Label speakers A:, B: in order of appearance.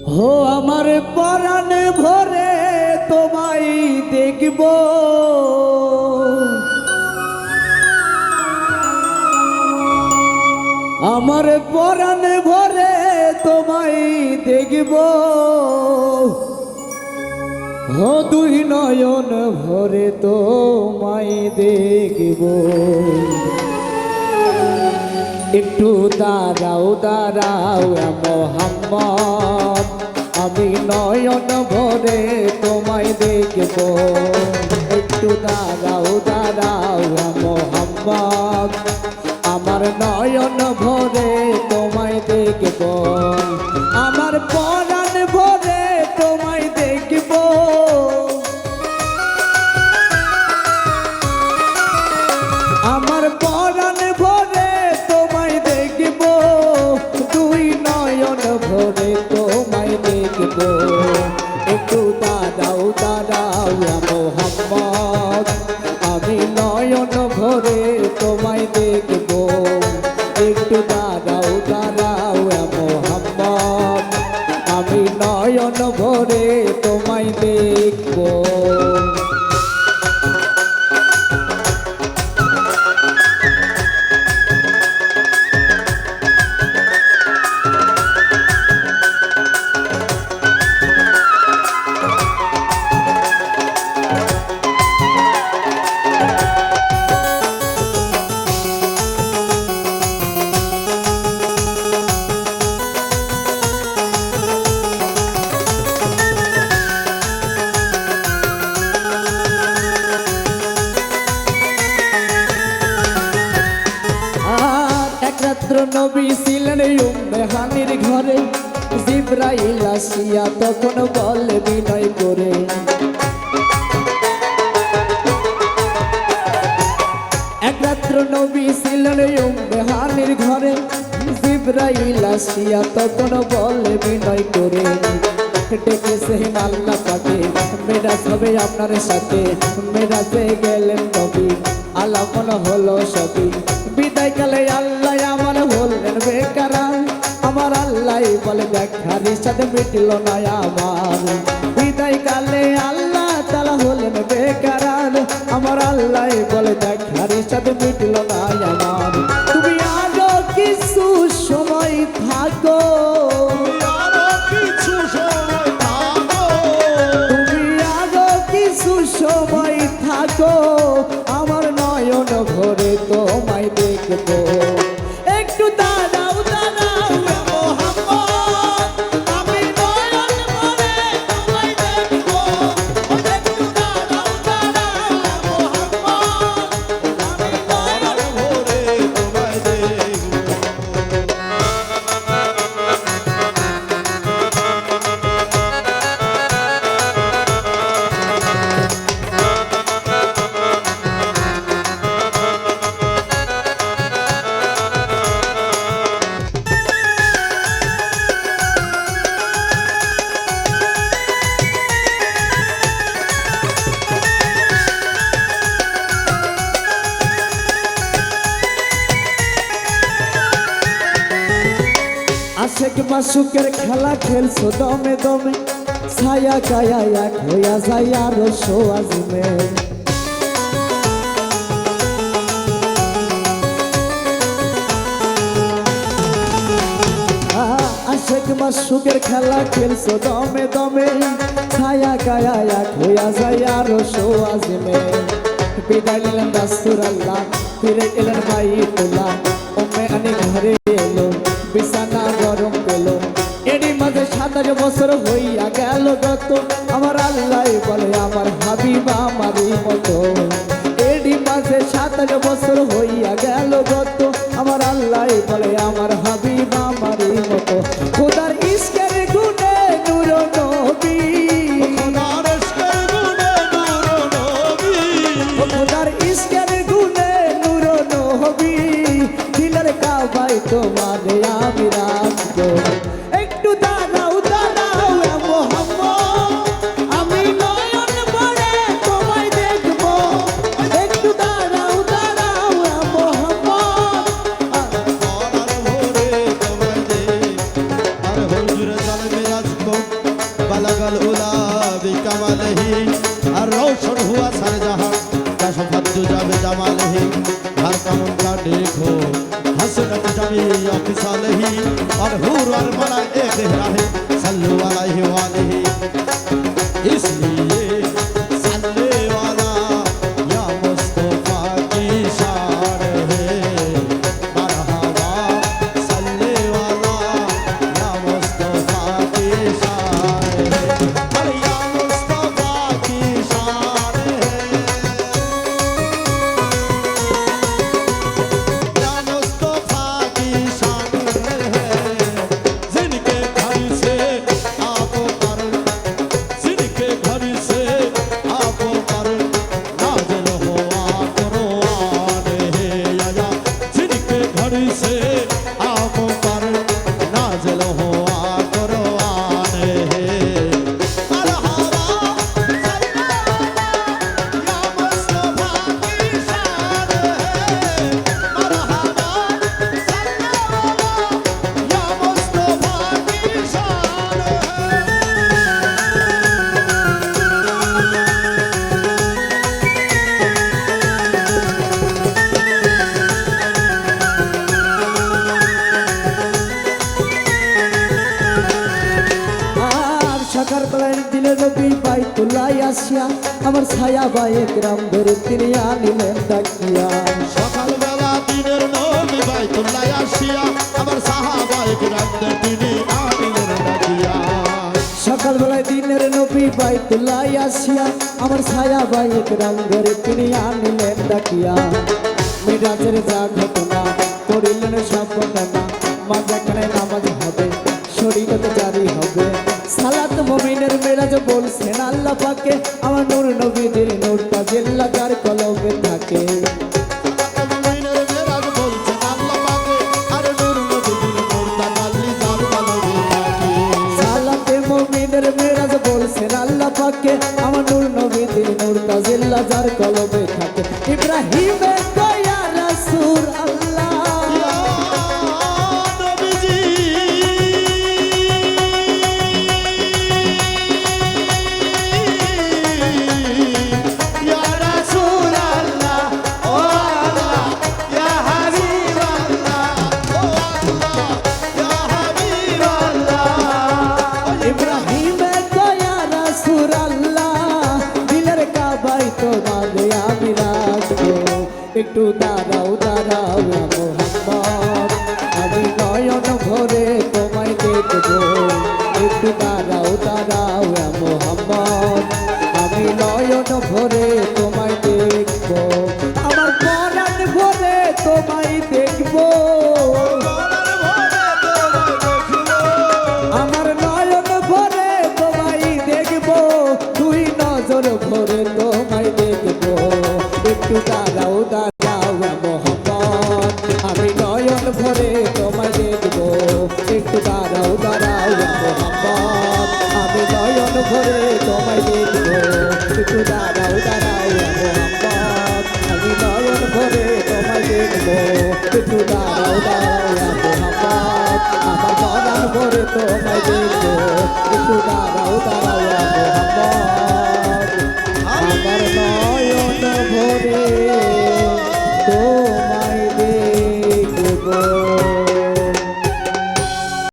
A: হো আমার পরাণ ভরে তোমায় দেখব। আমার পরাণ ভরে তোমায় দেখব। হো দুই নয়ন ভরে তোমায় দেখব। একটু দাঁড়াও দাঁড়াও মোহাম্মদ। আমি নয়ন ভরে তোমায় দেখব। একটু দাঁড়াও দাঁড়াও মোহাম্মদ। আমার নয়ন ভরে নয়ন ভরে হানির ঘরে জিব্রাইল আসিয়া তখন বলে বিনয় করে। এক রাত্র নবী ছিলেন হানির ঘরে, জিব্রাইল আসিয়া তখন বলে বিনয় করে। ডেকেছে আল্লাহ পাকে মেরাজ হবে আপনার সাথে মেরাজে গেলেন নবী আলাপন হলো সবই। বিদায় কালে আল্লাহ আমার হলেন বেকারা। আমার আল্লাহ বলে দেখার সাথে না আমার। কালে আল্লাহ তালা হলেন আমার আল্লাহ বলে মিটল না আমার। তুমি আরও কিছু সময় থাকো।
B: সময় থাকো।
A: আমার নয়ন ভরে তোমায় দেখব। আশেক মাসুকের খেলা খেলছো দমে দমে। ছায়া কায়া এক হইয়া যায় আর সোয়াজমে আশেক মাসুকের খেলা খেলছো দমে দমে। ছায়া কায়া এক হইয়া যায় আর সোয়াজমে বিদায় নিলেন রাসুর আল্লাহ ফিরে এলেন বাইতুল্লাহ ওমে আনি ঘরে বছর হইয়া গেল গত আমার আল্লাহ বলে, আমার হাবিবা আমারই মতো। এরই সাত আট বছর হইয়া গেল গত আমার আল্লাহ বলে, আমার হাবিবা আমারই মতো। খোদার ইস্কের গুণে নূর জামালহি
B: আর রৌশন হুয়া সার জাহান কাশফাদ্দু যাবে জামালহি আর কামনটা দেখো হাসনাত জামি অফিসালহি আর হুর আর মালা এক রাহে,
A: সাল্লু আলাইহি ওয়ালিহি ইসলিয়া দিছে। বাইতুল্লাহ আসিয়া আমার ছায়া বায়ে গ্রাম ধরে তিনি আনিলেন ডাকিয়া।
B: সকালবেলা দিনের নবী বাইতুল্লাহ আসিয়া আমার সাহাবায়ে কিরামদের তিনি আনিলেন ডাকিয়া।
A: সকাল বেলায় দিনের নবী বাইতুল্লাহ আসিয়া আমার ছায়া বায়ে গ্রাম ধরে তিনি আনিলেন ডাকিয়া। মিরাজের যা ঘটনা করিলেন সব বর্ণনা মাঝাখানে নামাজ হবে শরীরতে জারি হবে। সালাত মমিনের মেরাজ বলছেন আল্লাহ পাকে। আমার নূর নবীদের নূরটা জেল্লা যার কলবে থাকে।
B: মুমিনের মেরাজ বলছেন আল্লাহ পাকে আর নূর নবীর নূর
A: একটু দাঁড়াও দাঁড়াও মোহাম্মদ আমি নয়ন ভরে তোমায় দেখব। একটু দাঁড়াও দাঁড়াও মোহাম্মদ আমি নয়ন ভরে তোমায় দেখব। আমার পরাণ ভরে তোমায় দেখব। করে তোমায় একটু দাঁড়াও দাঁড়াও আমার। নয়ন ভরে তো